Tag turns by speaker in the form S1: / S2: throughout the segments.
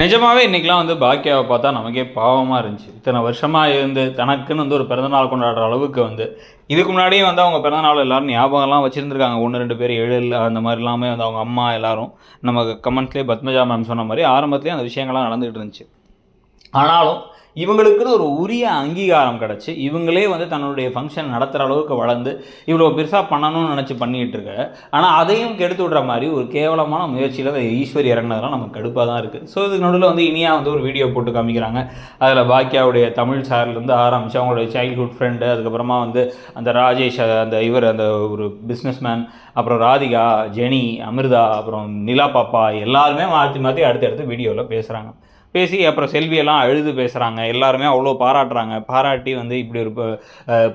S1: நிஜமாகவே இன்றைக்கெலாம் வந்து பாக்கியாவை பார்த்தா நமக்கே பாவமாக இருந்துச்சு. இத்தனை வருஷமாக இருந்து தனக்குன்னு வந்து ஒரு பிறந்தநாள் கொண்டாடுற அளவுக்கு வந்து இதுக்கு முன்னாடியே வந்து அவங்க பிறந்தநாள் எல்லாரும் ஞாபகம்லாம் வச்சுருந்துருக்காங்க. ஒன்று ரெண்டு பேர் எழில் அந்த மாதிரி எல்லாமே வந்து அவங்க அம்மா எல்லோரும் நம்ம கமெண்ட்ஸ்லேயே பத்மஜா மேம் சொன்ன மாதிரி ஆரம்பத்துலேயே அந்த விஷயங்கள்லாம் நடந்துகிட்டு இருந்துச்சு. ஆனாலும் இவங்களுக்குன்னு ஒரு உரிய அங்கீகாரம் கிடச்சி இவங்களே வந்து தன்னுடைய ஃபங்க்ஷன் நடத்துகிற அளவுக்கு வளர்ந்து இவ்வளோ பெருசாக பண்ணணும்னு நினச்சி பண்ணிகிட்டு இருக்க. ஆனால் அதையும் கெடுத்து விடுற மாதிரி ஒரு கேவலமான முயற்சியில் அதை ஈஸ்வரி இறங்கினதெல்லாம் நமக்கு கடுப்பாக தான் இருக்குது ஸோ இதுக்கு நடுவில் வந்து இனியா வந்து ஒரு வீடியோ போட்டு காமிக்கிறாங்க. அதில் பாக்கியாவுடைய தமிழ் சார்லேருந்து ஆரம்பித்து அவங்களுடைய சைல்ட்ஹுட் ஃப்ரெண்டு அதுக்கப்புறமா வந்து அந்த ராஜேஷ் அந்த இவர் அந்த ஒரு பிஸ்னஸ்மேன் அப்புறம் ராதிகா ஜெனி அமிர்தா அப்புறம் நிலா பாப்பா எல்லாருமே மாற்றி மாற்றி அடுத்தடுத்து வீடியோவில் பேசுகிறாங்க பேசி அப்புறம் செல்வியெல்லாம் அழுது பேசுகிறாங்க எல்லாருமே அவ்வளோ பாராட்டுறாங்க. பாராட்டி வந்து இப்படி ஒரு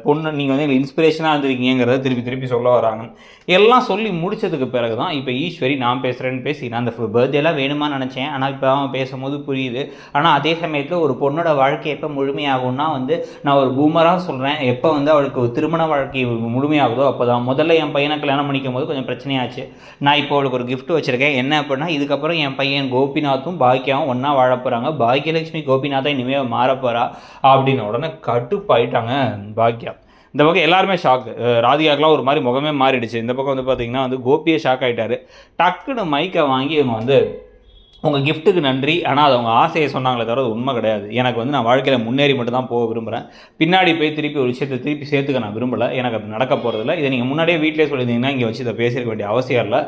S1: பொண்ணு நீங்கள் வந்து எங்களுக்கு இன்ஸ்பிரேஷனாக இருந்திருக்கீங்கிறத திருப்பி திருப்பி சொல்ல வராங்க. எல்லாம் சொல்லி முடிச்சதுக்கு பிறகு தான் இப்போ ஈஸ்வரி நான் பேசுகிறேன்னு பேசி நான் அந்த பர்த்டேலாம் வேணுமா நினச்சேன். ஆனால் இப்போ அவன் பேசும்போது புரியுது. ஆனால் அதே சமயத்தில் ஒரு பொண்ணோட வாழ்க்கை எப்போ முழுமையாகும்னா வந்து நான் ஒரு பூமராக சொல்கிறேன் எப்போ வந்து அவளுக்கு ஒரு திருமண வாழ்க்கை முழுமையாகுதோ அப்போ தான் முதல்ல என் பையனை கல்யாணம் பண்ணிக்கும் போது கொஞ்சம் பிரச்சனையாச்சு. நான் இப்போ அவளுக்கு ஒரு கிஃப்ட் வச்சுருக்கேன். என்ன அப்படின்னா இதுக்கப்புறம் என் பையன் கோபிநாத்தும் பாக்கியாவும் ஒன்றா வாழ போகிறாங்க பாக்கியலட்சுமி கோபிநாதா இனிமேல் மாறப்போகிறா போகிறா அப்படின்னு உடனே கட்டுப்பாயிட்டாங்க பாக்கியா இந்த பக்கம் எல்லாருமே ஷாக்கு ராதிகாக்கெலாம் ஒரு மாதிரி முகமே மாறிடுச்சு. இந்த பக்கம் வந்து பார்த்தீங்கன்னா வந்து கோபியே ஷாக் ஆகிட்டாரு டக்குன்னு மைக்கை வாங்கி இவங்க வந்து உங்கள் கிஃப்ட்டுக்கு நன்றி. ஆனால் அது அவங்க ஆசையை சொன்னாங்களே தவிர அது உண்மை கிடையாது. எனக்கு வந்து நான் வாழ்க்கையில் முன்னேறி மட்டும் தான் போக விரும்புகிறேன் பின்னாடி போய் திருப்பி ஒரு விஷயத்தை திருப்பி சேர்த்துக்க நான் விரும்பலை. எனக்கு அது நடக்க போகிறதில்ல இதை நீங்கள் முன்னாடியே வீட்டிலே சொல்லியிருந்தீங்கன்னா இங்கே வச்சு இதை பேசியிருக்க வேண்டிய அவசியம் இல்லை.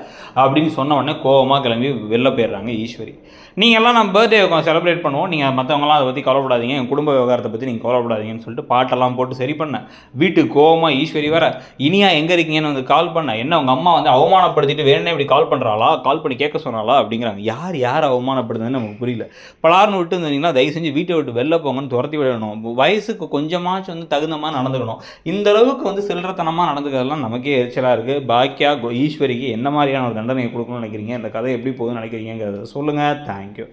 S1: அப்படின்னு சொன்ன உடனே கோவமாக கிளம்பி வெளில போயிடுறாங்க ஈஸ்வரி. நீங்கள் எல்லாம் நம்ம பர்த்டே செலிப்ரேட் பண்ணுவோம். நீங்கள் மற்றவங்களாம் அதை பற்றி கவலைப்படாதீங்க. என் குடும்ப விவகாரத்தை பற்றி நீங்கள் கவலைப்படாதீங்கன்னு சொல்லிட்டு பாட்டெல்லாம் போட்டு சரி பண்ணேன் வீட்டுக்கு கோவமாக ஈஸ்வரி வர இனியா எங்கே இருக்கீங்கன்னு வந்து கால் பண்ணேன் என்ன உங்கள் அம்மா வந்து அவமானப்படுத்திட்டு வேணும்னே இப்படி கால் பண்ணுறாளா கால் பண்ணி கேட்க சொன்னாலா அப்படிங்கிறாங்க. யார் யார் அவமானப்படுதுன்னு நமக்கு புரியல. பலார்னு விட்டு இருந்தீங்கன்னா தயவு செஞ்சு வீட்டை விட்டு வெளில போங்கன்னு துரத்தி விடணும். வயசுக்கு கொஞ்சமாச்சும் வந்து தகுந்த மாதிரி நடந்துக்கணும். இந்த அளவுக்கு வந்து சில்லறத்தனமாக நடந்துக்கிறதெல்லாம் நமக்கே எரிச்சலாக இருக்குது பாக்கியா கோ- ஈஸ்வரிக்கு என்ன மாதிரியான ஒரு தண்டனை கொடுக்கணும்னு நினைக்கிறீங்க? இந்த கதை எப்படி போகுதுன்னு நினைக்கிறீங்கிறத சொல்லுங்கள் தேங்க்யூ